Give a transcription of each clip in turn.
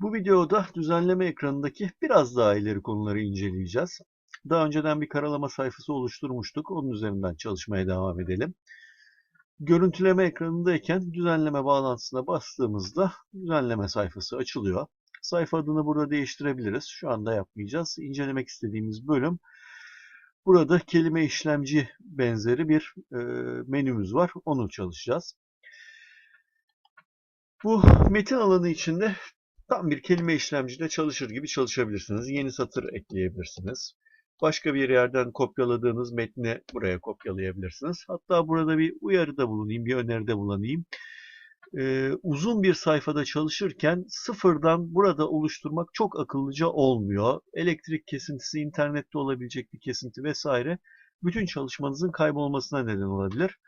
Bu videoda düzenleme ekranındaki biraz daha ileri konuları inceleyeceğiz. Daha önceden bir karalama sayfası oluşturmuştuk. Onun üzerinden çalışmaya devam edelim. Görüntüleme ekranındayken düzenleme bağlantısına bastığımızda düzenleme sayfası açılıyor. Sayfa adını burada değiştirebiliriz. Şu anda yapmayacağız. İncelemek istediğimiz bölüm burada kelime işlemci benzeri bir e, menümüz var. Onu çalışacağız. Bu metin alanı içinde tam bir kelime işlemcide çalışır gibi çalışabilirsiniz. Yeni satır ekleyebilirsiniz. Başka bir yerden kopyaladığınız metni buraya kopyalayabilirsiniz. Hatta burada bir uyarıda bulunayım, bir öneride bulunayım. Ee, uzun bir sayfada çalışırken sıfırdan burada oluşturmak çok akıllıca olmuyor. Elektrik kesintisi, internette olabilecek bir kesinti vesaire bütün çalışmanızın kaybolmasına neden olabilir.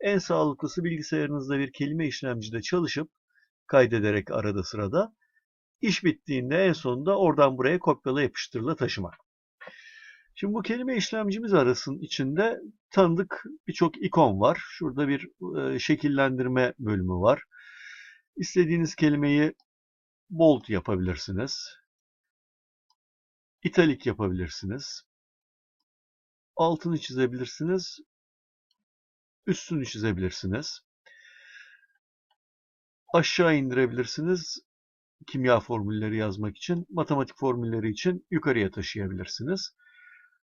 En sağlıklısı bilgisayarınızda bir kelime işlemcide çalışıp kaydederek arada sırada iş bittiğinde en sonunda oradan buraya kopyala yapıştırla taşımak. Şimdi bu kelime işlemcimiz arasının içinde tanıdık birçok ikon var. Şurada bir e, şekillendirme bölümü var. İstediğiniz kelimeyi bold yapabilirsiniz. İtalik yapabilirsiniz. Altını çizebilirsiniz. Üstünü çizebilirsiniz. Aşağı indirebilirsiniz. Kimya formülleri yazmak için, matematik formülleri için yukarıya taşıyabilirsiniz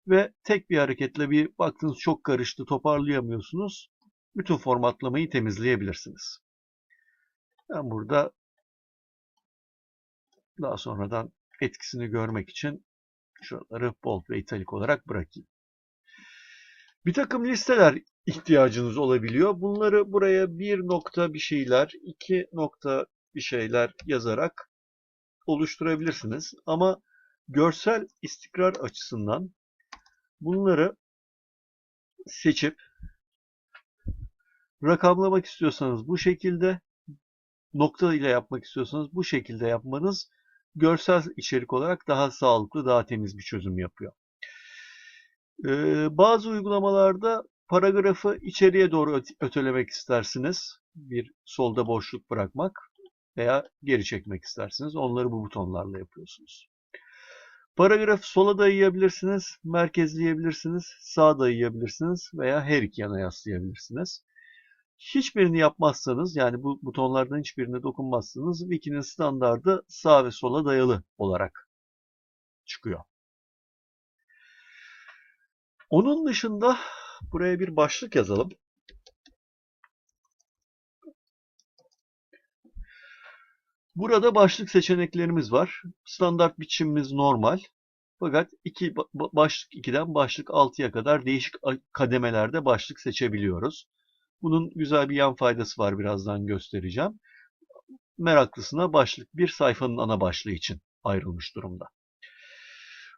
ve tek bir hareketle bir baktınız çok karıştı toparlayamıyorsunuz. Bütün formatlamayı temizleyebilirsiniz. Ben burada daha sonradan etkisini görmek için şuraları bold ve italik olarak bırakayım. Bir takım listeler ihtiyacınız olabiliyor. Bunları buraya bir nokta bir şeyler, iki nokta bir şeyler yazarak oluşturabilirsiniz. Ama görsel istikrar açısından Bunları seçip rakamlamak istiyorsanız bu şekilde, nokta ile yapmak istiyorsanız bu şekilde yapmanız görsel içerik olarak daha sağlıklı, daha temiz bir çözüm yapıyor. Ee, bazı uygulamalarda paragrafı içeriye doğru ötelemek istersiniz. Bir solda boşluk bırakmak veya geri çekmek istersiniz. Onları bu butonlarla yapıyorsunuz. Paragrafı sola dayayabilirsiniz, merkezleyebilirsiniz, sağa dayayabilirsiniz veya her iki yana yaslayabilirsiniz. Hiçbirini yapmazsanız yani bu butonlardan hiçbirine dokunmazsanız Wiki'nin standardı sağ ve sola dayalı olarak çıkıyor. Onun dışında buraya bir başlık yazalım. Burada başlık seçeneklerimiz var. Standart biçimimiz normal. Fakat iki, başlık 2'den başlık 6'ya kadar değişik kademelerde başlık seçebiliyoruz. Bunun güzel bir yan faydası var birazdan göstereceğim. Meraklısına başlık bir sayfanın ana başlığı için ayrılmış durumda.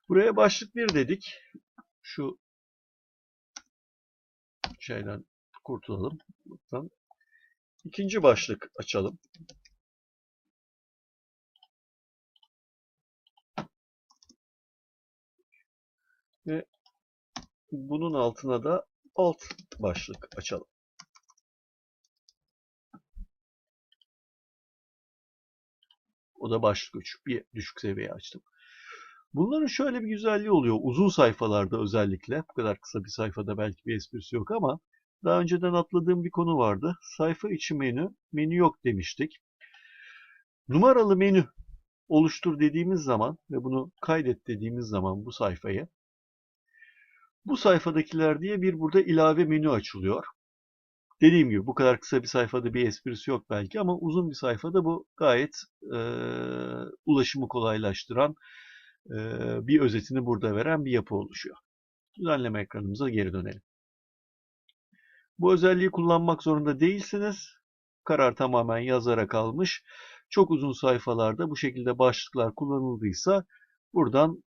Buraya başlık 1 dedik. Şu şeyden kurtulalım. İkinci başlık açalım. Ve bunun altına da alt başlık açalım. O da başlık 3. Bir düşük seviye açtım. Bunların şöyle bir güzelliği oluyor. Uzun sayfalarda özellikle. Bu kadar kısa bir sayfada belki bir esprisi yok ama daha önceden atladığım bir konu vardı. Sayfa içi menü, menü yok demiştik. Numaralı menü oluştur dediğimiz zaman ve bunu kaydet dediğimiz zaman bu sayfayı bu sayfadakiler diye bir burada ilave menü açılıyor. Dediğim gibi bu kadar kısa bir sayfada bir esprisi yok belki ama uzun bir sayfada bu gayet e, ulaşımı kolaylaştıran e, bir özetini burada veren bir yapı oluşuyor. Düzenleme ekranımıza geri dönelim. Bu özelliği kullanmak zorunda değilsiniz. Karar tamamen yazara kalmış. Çok uzun sayfalarda bu şekilde başlıklar kullanıldıysa buradan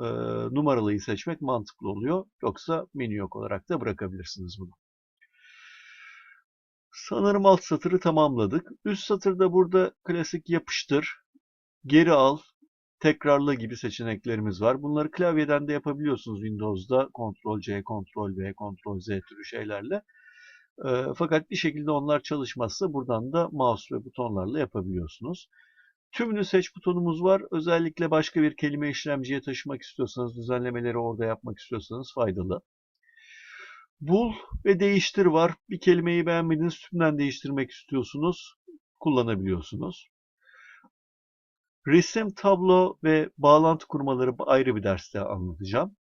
e, numaralıyı seçmek mantıklı oluyor. Yoksa menü yok olarak da bırakabilirsiniz bunu. Sanırım alt satırı tamamladık. Üst satırda burada klasik yapıştır, geri al, tekrarla gibi seçeneklerimiz var. Bunları klavyeden de yapabiliyorsunuz Windows'da. Ctrl C, Ctrl V, Ctrl Z türü şeylerle. E, fakat bir şekilde onlar çalışmazsa buradan da mouse ve butonlarla yapabiliyorsunuz. Tümünü seç butonumuz var. Özellikle başka bir kelime işlemciye taşımak istiyorsanız, düzenlemeleri orada yapmak istiyorsanız faydalı. Bul ve değiştir var. Bir kelimeyi beğenmediğiniz tümden değiştirmek istiyorsunuz. Kullanabiliyorsunuz. Resim, tablo ve bağlantı kurmaları ayrı bir derste anlatacağım.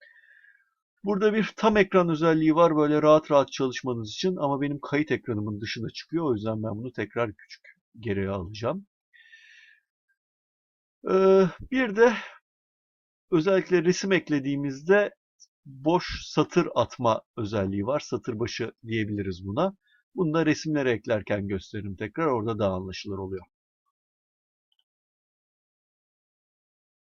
Burada bir tam ekran özelliği var böyle rahat rahat çalışmanız için ama benim kayıt ekranımın dışına çıkıyor. O yüzden ben bunu tekrar küçük geriye alacağım. Ee, bir de özellikle resim eklediğimizde boş satır atma özelliği var. Satır başı diyebiliriz buna. Bunu da resimlere eklerken gösteririm tekrar. Orada daha anlaşılır oluyor.